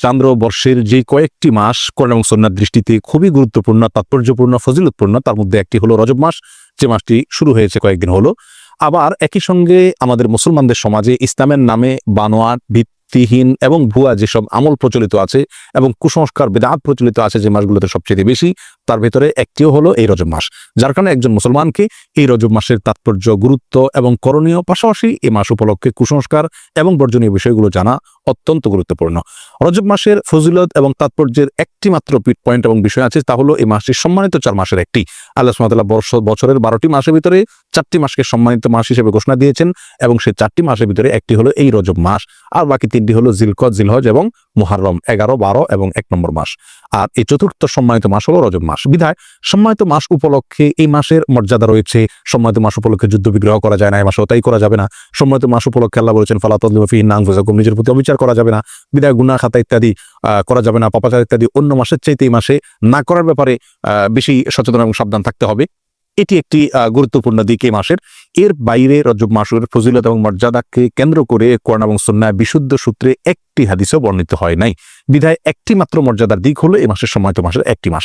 চান্দ্র বর্ষের যে কয়েকটি মাস কোরআন এবং সন্ন্যার দৃষ্টিতে খুবই গুরুত্বপূর্ণ, তাৎপর্যপূর্ণ, ফজিলতপূর্ণ, তার মধ্যে একটি হলো রজব মাস। যে মাসটি শুরু হয়েছে কয়েকদিন হলো। আবার একই সঙ্গে আমাদের মুসলমানদের সমাজে ইসলামের নামে বানোয়াট, ভিত্তিহীন এবং ভুয়া যেসব আমল প্রচলিত আছে এবং কুসংস্কার, বেদাত প্রচলিত আছে যে মাসগুলোতে সবচেয়ে বেশি, তার ভেতরে একটিও হলো এই রজব মাস। যার কারণে একজন মুসলমানকে এই রজব মাসের তাৎপর্য, গুরুত্ব এবং করণীয়, পাশাপাশি এই মাস উপলক্ষে কুসংস্কার এবং বর্জনীয় বিষয়গুলো জানা অত্যন্ত গুরুত্বপূর্ণ। রজব মাসের ফজিলত এবং তাৎপর্যের একটি মাত্র পিট পয়েন্ট এবং বিষয় আছে তা হলো এই মাসটি সম্মানিত চার মাসের একটি। আল্লাহ সুমাতাল্লাহ বর্ষ বছরের বারোটি মাসের ভিতরে চারটি মাসকে সম্মানিত মাস হিসেবে ঘোষণা দিয়েছেন এবং সেই চারটি মাসের ভিতরে একটি হলো এই রজব মাস। আর বাকি তিনটি হলো জিলকত, জিলহজ এবং মুহাররম এগারো, বারো এবং এক নম্বর মাস। আর এই চতুর্থ সম্মানিত মাস হলো রজব মাস। বিধায় সম্মানিত মাস উপলক্ষে এই মাসের মর্যাদা রয়েছে। সম্মানিত মাস উপলক্ষে যুদ্ধ বিগ্রহ করা যায় না, এই মাসে তাই করা যাবে না। সম্মানিত মাস উপলক্ষে আল্লাহ বলেছেন ফালাতফি নিজের প্রতি অবিচার করা যাবে না। বিধায় গুনা খাতা ইত্যাদি করা যাবে না। পাপাচার ইত্যাদি অন্য মাসের চাইতে এই মাসে না করার ব্যাপারে বেশি সচেতন এবং সাবধান থাকতে হবে। এটি একটি গুরুত্বপূর্ণ দিক এই মাসের। এর বাইরে রজব মাসের ফজিলত এবং মর্যাদাকে কেন্দ্র করে কোরআন এবং সন্ন্যায় বিশুদ্ধ সূত্রে একটি হাদিসও বর্ণিত হয় নাই। বিধায় একটি মাত্র মর্যাদার দিক হলো এই মাসের সময় তো মাসের একটি মাস।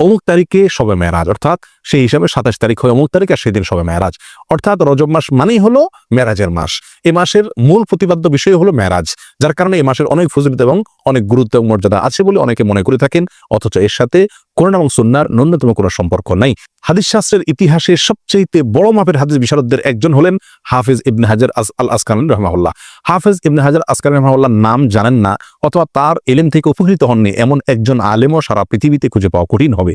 অমুক তারিখে সবে মেরাজ অর্থাৎ সেই হিসাবে সাতাশ তারিখ হয় অমুক তারিখ আর সেদিন সবে মেরাজ অর্থাৎ রজব মাস মানেই হলো মেরাজের মাস। এ মাসের মূল প্রতিপাদ্য বিষয় হলো মেরাজ যার কারণে এই মাসের অনেক ফজিলত এবং অনেক গুরুত্ব এবং মর্যাদা আছে বলে অনেকে মনে করে থাকেন, অথচ এর সাথে করোনা এবং সুন্নার ন্যূনতম কোনো সম্পর্ক নাই। হাদিস শাস্ত্রের ইতিহাসে সবচেয়ে বড় মাপের হাদিস বিশারদদের একজন হলেন হাফেজ ইবনে হাজার আল আসকান রহমাউল্লাহ হাফিজ ইবনে হাজার আসকান রহমাউল্লাহ নাম জানেন না, অথবা তার এলেম থেকে উপকৃত হননি এমন একজন আলেমও সারা পৃথিবীতে খুঁজে পাওয়া কঠিন হবে।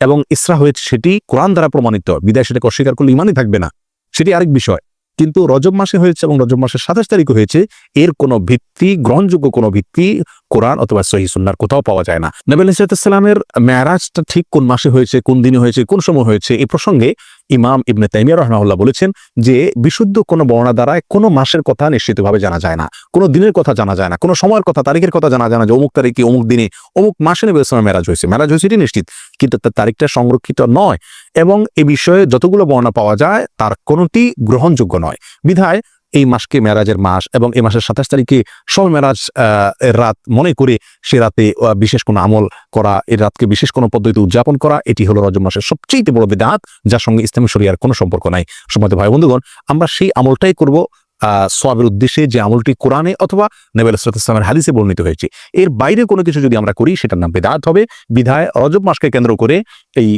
এবং ইসরা হয়েছে সেটি কোরআন দ্বারা প্রমাণিত। বিদায় সেটাকে অস্বীকার করলে ইমানই থাকবে না। সেটি আরেক বিষয়। কিন্তু রজব মাসে হয়েছে এবং রজব মাসের সাতাশ তারিখে হয়েছে, এর কোনো ভিত্তি, গ্রহণযোগ্য কোনো ভিত্তি কোরআন অথবা সহি সুন্নার কোথাও পাওয়া যায় না। নবী ইসলামের মেয়ারাজটা ঠিক কোন মাসে হয়েছে, কোন দিনে হয়েছে, কোন সময় হয়েছে, এই প্রসঙ্গে ইমাম ইবনে তাইমিয়া রহমাউল্লাহ বলেছেন যে, বিশুদ্ধ কোনো বর্ণনা দ্বারায় কোনো মাসের কথা নিশ্চিতভাবে জানা যায় না। কোনো দিনের কথা জানা যায় না, কোনো সময়ের কথা, তারিখের কথা জানা যায় না যে অমুক তারিখে, অমুক দিনে, অমুক মাসে নবী ইসলামের মেরাজ হয়েছে। মেরাজ হয়েছে এটি নিশ্চিত, কিন্তু তার তারিখটা সংরক্ষিত নয় এবং এ বিষয়ে যতগুলো বর্ণনা পাওয়া যায়, তার কোনোটি গ্রহণযোগ্য নয়। বিধায় এই মাসকে মেরাজের মাস এবং এই মাসের সাতাশ তারিখে সব মেরাজ এর রাত মনে করে সে রাতে বিশেষ কোনো আমল করা, এই রাতকে বিশেষ কোনো পদ্ধতিতে উদযাপন করা, এটি হলো রজব মাসের সবচেয়ে বড় বেদাত, যার সঙ্গে ইসলামী শরিয়ার কোনো সম্পর্ক নাই। সময় ভাই বন্ধুগণ, আমরা সেই আমলটাই করব সোয়াবের উদ্দেশ্যে যে আমলটি কোরআনে অথবা নেবেল ইসলামের হাদিসে বর্ণিত হয়েছে। এর বাইরে কোনো কিছু যদি আমরা করি, সেটার নাম বেদাত হবে। বিধায় রজব মাসকে কেন্দ্র করে এই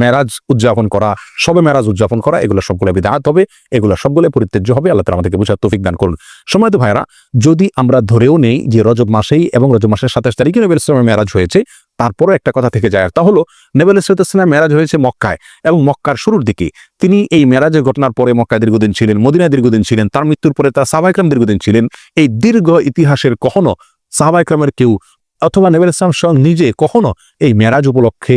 মেরাজ উদযাপন করা, সবে মেরাজ উদযাপন করা, এগুলো সবগুলো বিদাত হবে এগুলো সবগুলো পরিত্যাজ্য হবে, আল্লাহ তালা আমাদেরকে বুঝার তৌফিক দান করুন। সময় তো ভাইরা যদি আমরা ধরেও নেই যে রজব মাসেই এবং রজব মাসের সাতাশ তারিখে নবীল ইসলামের মেরাজ হয়েছে, তারপরও একটা কথা থেকে যায়, তা হলো নেবেল ইসলাম মেরাজ হয়েছে মক্কায় এবং মক্কার শুরুর দিকে। তিনি এই মেরাজের ঘটনার পরে মক্কায় দীর্ঘদিন ছিলেন, মদিনায় দীর্ঘদিন ছিলেন, তার মৃত্যুর পরে তার সাহবাইকরাম দীর্ঘদিন ছিলেন। এই দীর্ঘ ইতিহাসের কখনো সাহবাইকরামের কেউ অথবা নেবেল ইসলাম নিজে কখনো এই মেরাজ উপলক্ষে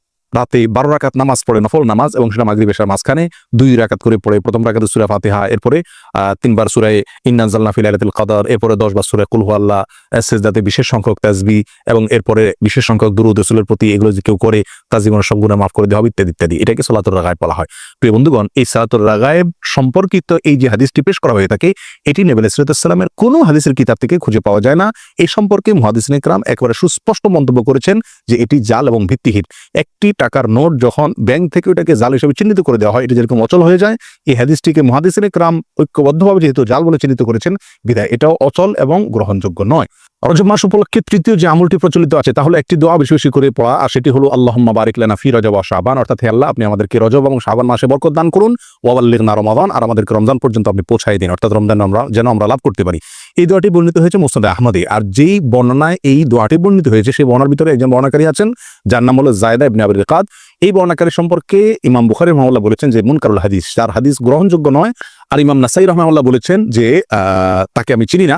রাতে বারো রাকাত নামাজ পড়ে নফল নামাজ এবং সেটা মাগরিব এশার মাঝখানে দুই রাকাত করে পড়ে। প্রথম রাকাতে সুরা ফাতিহা, এরপরে তিনবার সুরায় ইন্নাজাল্লা ফিলাইলাতুল কাদার, এরপরে দশ বার সুরায় কুলহু আল্লাহ সেজদাতে বিশেষ সংখ্যক তাজবি এবং এরপরে বিশেষ সংখ্যক দুরুদ রসুলের প্রতি এগুলো যে কেউ করে, তার জীবনের সব মাফ করে দেওয়া হবে, ইত্যাদি ইত্যাদি। এটাকে সালাতুর রাগায় বলা হয়। প্রিয় বন্ধুগণ, এই সালাতুর রাগায়েব সম্পর্কিত এই যে হাদিসটি পেশ করা হয়ে থাকে, এটি নেবেল ইসরাতামের কোনো হাদিসের কিতাব থেকে খুঁজে পাওয়া যায় না। এই সম্পর্কে মহাদিস একেবারে সুস্পষ্ট মন্তব্য করেছেন যে এটি জাল এবং ভিত্তিহীন। একটি টাকার নোট যখন ব্যাংক থেকে ওটাকে জাল হিসেবে চিহ্নিত করে দেওয়া হয়, এটা যেরকম অচল হয়ে যায়, এই হাদিসটিকে মহাদিসের ক্রাম ঐক্যবদ্ধভাবে যেহেতু জাল বলে চিহ্নিত করেছেন, বিধায় এটাও অচল এবং গ্রহণযোগ্য নয়। রজব মাস উপলক্ষে তৃতীয় যে আমলটি প্রচলিত আছে, তাহলে একটি দোয়া বেশি বেশি করে পড়া, আর সেটি হলো, আল্লাহম্মা বারিক লানা ফি রজব ও শাবান। অর্থাৎ, হে আল্লাহ, আপনি আমাদেরকে রজব এবং শাবান মাসে বরকত দান করুন ওয়াবাল্লিগ না রমাদান। আর আমাদেরকে রমজান পর্যন্ত আপনি পৌঁছাই দিন, অর্থাৎ রমজান আমরা যেন আমরা লাভ করতে পারি। এই দোয়াটি বর্ণিত হয়েছে মুস্তাদ আহমদে, আর যেই বর্ণনায় এই দোয়াটি বর্ণিত হয়েছে, সেই বর্ণার ভিতরে একজন বর্ণাকারী আছেন, যার নাম হলো জায়দা ইবনে আবির কাদ। এই বর্ণাকারী সম্পর্কে ইমাম বুখারি রহমাল্লাহ বলেছেন যে, মুনকারুল হাদিস। তার হাদিস গ্রহণযোগ্য নয়, আর ইমাম নাসাই রহমাল্লাহ বলেছেন যে তাকে আমি চিনি না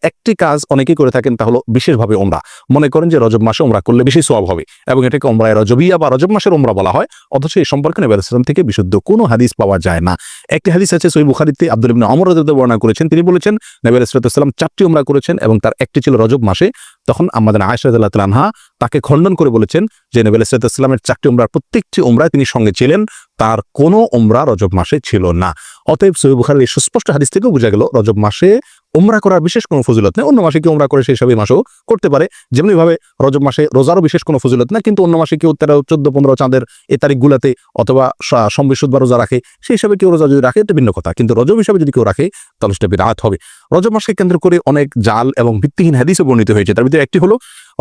একটি কাজ অনেকেই করে থাকেন তা হলো বিশেষভাবে ওমরা মনে করেন যে রজব মাসে ওমরা করলে বেশি সওয়াব হবে এবং এটাকে ওমরায় রজবিয়া বা রজব মাসের ওমরা বলা হয়। অথচ এই সম্পর্কে নবী আলাইহিস থেকে বিশুদ্ধ কোনো হাদিস পাওয়া যায় না। একটি হাদিস আছে সই বুখারিতে আব্দুল ইবনে অমর রাদিয়াল্লাহু বর্ণনা করেছেন। তিনি বলেছেন, নবী আলাইহিস সালাম চারটি ওমরা করেছেন এবং তার একটি ছিল রজব মাসে। তখন আমাদের তাআলা আনহা তাকে খণ্ডন করে বলেছেন যে নবী আলাইহিস সালামের চারটি ওমরার প্রত্যেকটি ওমরায় তিনি সঙ্গে ছিলেন। তার কোনো ওমরা রজব মাসে ছিল না। অতএব সই বুখারের সুস্পষ্ট হাদিস থেকেও বোঝা গেল, রজব মাসে উমরা করার বিশেষ কোনো ফজিলত নেই। অন্য মাসে কি উমরা করে সেই সবই মাসেও করতে পারে। যেমনি ভাবে রজব মাসে রোজারও বিশেষ কোনো ফজিলত না কিন্তু অন্য মাসে কেউ তেরো, চোদ্দ, পনেরো চাঁদের এই তারিখগুলোতে অথবা সম্বিশুদ্ধ বা রোজা রাখে, সেই হিসাবে কেউ রোজা যদি রাখে, এটা ভিন্ন কথা। কিন্তু রজব হিসাবে যদি কেউ রাখে, তাহলে সেটা বিরাট হবে। রজব মাসকে কেন্দ্র করে অনেক জাল এবং ভিত্তিহীন হাদিসও বর্ণিত হয়েছে। তার ভিতরে একটি হলো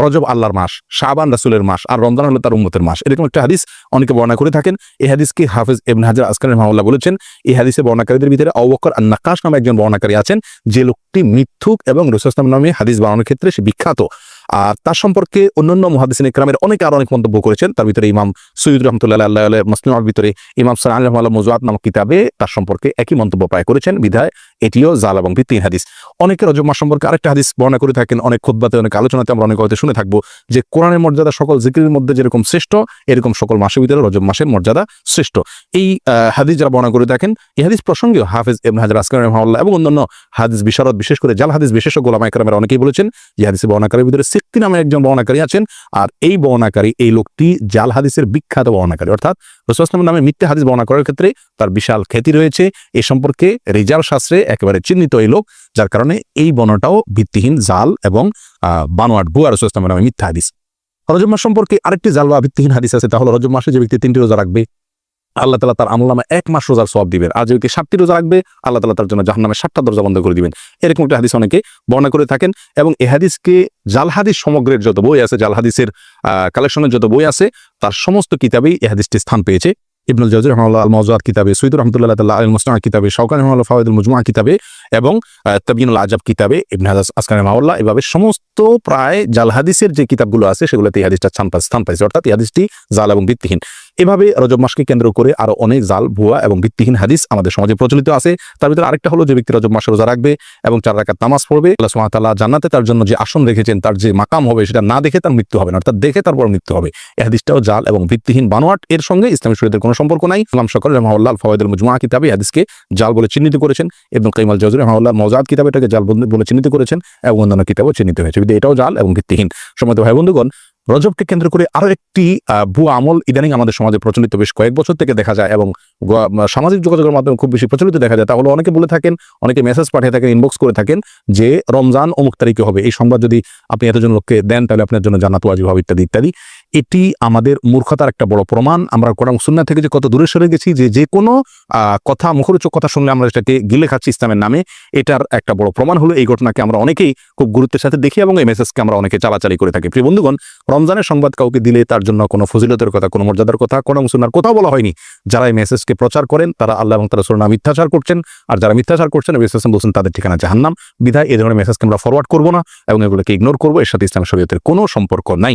রজব আল্লাহর মাস, শাবান রাসুলের মাস আর রমজান হলো তার উম্মতের মাস। এরকম একটা হাদিস অনেকে বর্ণনা করে থাকেন। এই হাদিসকে হাফিজ ইবনে হাজার আসকার রহমাল্লাহ বলেছেন। এই হাদিসে বর্ণাকারীদের ভিতরে অবকর আর নাকাশ নামে একজন বর্ণাকারী আছেন, যে লোকটি মিথ্যুক এবং রসুলাম নামে হাদিস বানানোর ক্ষেত্রে সে বিখ্যাত। আর তার সম্পর্কে অন্যান্য মহাদিসিন ইকরামের অনেকে আরও অনেক মন্তব্য করেছেন। তার ভিতরে ইমাম সৈয়দ রহমতুল্লাহ আল্লাহ মুসলিমের ভিতরে ইমাম সাল আল্লাহ মজুয়াত নামক কিতাবে তার সম্পর্কে একই মন্তব্য প্রায় করেছেন। বিধায় এটিও জাল এবং ভিত্তিহীন হাদিস। অনেকে রজব মাস সম্পর্কে আরেকটা হাদিস বর্ণনা করে থাকেন, অনেক খুদ্বাতে অনেক আলোচনাতে আমরা অনেক হয়তো শুনে থাকব যে কোরআনের মর্যাদা, সকল জিকিরের মধ্যে যেরকম শ্রেষ্ঠ, এরকম সকল মাসের ভিতরে রজব মাসের মর্যাদা শ্রেষ্ঠ। এই হাদিস যারা বর্ণনা করে থাকেন, এই হাদিস প্রসঙ্গেও হাফিজ ইবনে হাজার, আসকার রহমাল্লাহ এবং অন্যান্য হাদিস বিশারদ, বিশেষ করে জাল হাদিস বিশেষজ্ঞ গোলামা একরামের অনেকেই বলেছেন যে হাদিসের বর্ণাকারীর ভিতরে সিক্তি নামে একজন বর্ণাকারী আছেন আর এই বর্ণাকারী এই লোকটি জাল হাদিসের বিখ্যাত বর্ণাকারী অর্থাৎ রসুলামের নামে মিথ্যা হাদিস বর্ণনা করার ক্ষেত্রে তার বিশাল খ্যাতি রয়েছে। এ সম্পর্কে রিজাল শাস্ত্রে একেবারে চিহ্নিত এই লোক, যার কারণে এই বর্ণটাও ভিত্তিহীন জাল এবং বানোয়াট বুয়া রসুলামের নামে মিথ্যা হাদিস। রজব মাস সম্পর্কে আরেকটি জাল বা ভিত্তিহীন হাদিস আছে তাহলে রজব মাসে যে ব্যক্তি তিনটি রোজা রাখবে, আল্লাহ তালা তার আমল নামে এক মাস রোজার সব দিবেন। আর যে ব্যক্তি সাতটি রোজা রাখবে, আল্লাহ তালা তার জন্য জাহান নামে সাতটা দরজা বন্ধ করে দিবেন। এরকম একটা হাদিস অনেকে বর্ণনা করে থাকেন এবং এ হাদিসকে জাল হাদিস সমগ্রের যত বই আছে, জাল হাদিসের কালেকশনের যত বই আছে, তার সমস্ত কিতাবেই এ হাদিসটি স্থান পেয়েছে। ইবনুল জাউজি রহমাল্লাহ আল মজাদ কিতাবে সৈদুর রহমতুল্লাহ তাল্লাহ আল মুসনা কিতাবে, শওকান রহমাল্লাহ ফাওয়াদুল মুজমা কিতাবে এবং তবিনুল আজাব কিতাবে, ইবনে হাজ আসকান মাওয়াল্লাহ এভাবে সমস্ত প্রায় জাল হাদিসের যে কিতাবগুলো আছে সেগুলোতে এই হাদিসটা স্থান পাইছে। অর্থাৎ এই হাদিসটি জাল এবং ভিত্তিহীন। এভাবে রজব মাসকে কেন্দ্র করে আরও অনেক জাল, ভুয়া এবং ভিত্তিহীন হাদিস আমাদের সমাজে প্রচলিত আছে। তার ভিতরে আরেকটা হলো যে ব্যক্তি রজব মাসে রোজা রাখবে এবং চার রাকাত নামাজ পড়বে, আল্লাহ জান্নাতে তার জন্য যে আসন রেখেছেন, তার যে মাকাম হবে সেটা না দেখে তার মৃত্যু হবে না, অর্থাৎ দেখে তারপর মৃত্যু হবে। এই হাদিসটাও জাল এবং ভিত্তিহীন বানোয়াট, এর সঙ্গে ইসলামী শরীয়তের কোনো সম্পর্ক নাই। ইসলাম সকল রহমাউল্লাহ ফওয়াইদুল মুজমা কিতাবে হাদিসকে জাল বলে চিহ্নিত করেছেন। এবং কাইমাল জাজুর রহমাউল্লাহ মজাদ কিতাবে এটাকে জাল বলে- বলে চিহ্নিত করেছেন এবং অন্যান্য কিতাবও চিহ্নিত হয়েছে। এটাও জাল এবং ভিত্তিহীন। সময় ভাই বন্ধুগণ রজবকে কেন্দ্র করে আরও একটি ভু আমল ইদানিং আমাদের সমাজে প্রচলিত। বেশ কয়েক বছর থেকে দেখা যায় এবং সামাজিক যোগাযোগের মাধ্যমে খুব বেশি প্রচলিত দেখা যায়। তাহলে অনেকে বলে থাকেন, অনেকে মেসেজ পাঠিয়ে থাকেন ইনবক্স করে থাকেন যে রমজান অমুক তারিখে হবে। এই সংবাদ যদি আপনি এতজন লোককে দেন, তাহলে আপনার জন্য জানাতো হবে ইত্যাদি ইত্যাদি। এটি আমাদের মূর্খতার একটা বড় প্রমাণ। আমরা কোরআন সুন্নাহ থেকে যে কত দূরে সরে গেছি, যে যে কোনো কথা, মুখরোচক কথা শুনলে আমরা সেটাকে গিলে খাচ্ছি ইসলামের নামে, এটার একটা বড় প্রমাণ হলো এই ঘটনাকে আমরা অনেকেই খুব গুরুত্বের সাথে দেখি এবং এই মেসেজকে আমরা অনেকে চালাচালি করে থাকি। প্রিয় বন্ধুগণ, রমজানের সংবাদ কাউকে দিলে তার জন্য কোনো ফজিলতের কথা, কোনো মর্যাদার কথা কোনো সুন্নার কোথাও বলা হয়নি। যারা এই মেসেজকে প্রচার করেন, তারা আল্লাহ এবং তারা সুরনা মিথ্যাচার করছেন। আর যারা মিথ্যাচার করছেন ইসলাম বলছেন, তাদের ঠিকানা জাহান্নাম। বিধায় এই ধরনের মেসেজকে আমরা ফরওয়ার্ড করব না এবং এগুলোকে ইগনোর করব। এর সাথে ইসলাম শরীয়তের কোনো সম্পর্ক নাই।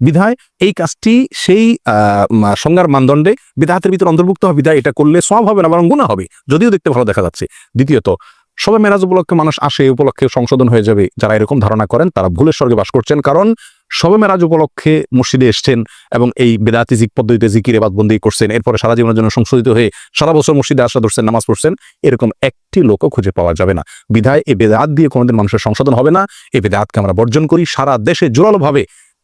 বিধায় এই কাজটি সেই সংজ্ঞার মানদণ্ডে বিদাহাতের ভিতরে অন্তর্ভুক্ত হবে। বিধায় এটা করলে সব হবে না, বরং গুণা হবে। যদিও দেখতে ভালো দেখা যাচ্ছে। দ্বিতীয়ত, সবে মেরাজ উপলক্ষে মানুষ আসে উপলক্ষে সংশোধন হয়ে যাবে। যারা এরকম ধারণা করেন, তারা ভুলের স্বর্গে বাস করছেন। কারণ সবে মেরাজ উপলক্ষে মসজিদে এসছেন এবং এই বেদাতি জিক পদ্ধতিতে জিকির বাদবন্দি করছেন। এরপরে সারা জীবনের জন্য সংশোধিত হয়ে সারা বছর মসজিদে আসা ধরছেন, নামাজ পড়ছেন। এরকম একটি লোকও খুঁজে পাওয়া যাবে না। বিধায় এই বেদাত দিয়ে কোনোদিন মানুষের সংশোধন হবে না। এই বেদাতকে আমরা বর্জন করি। সারা দেশে জোরালোভাবে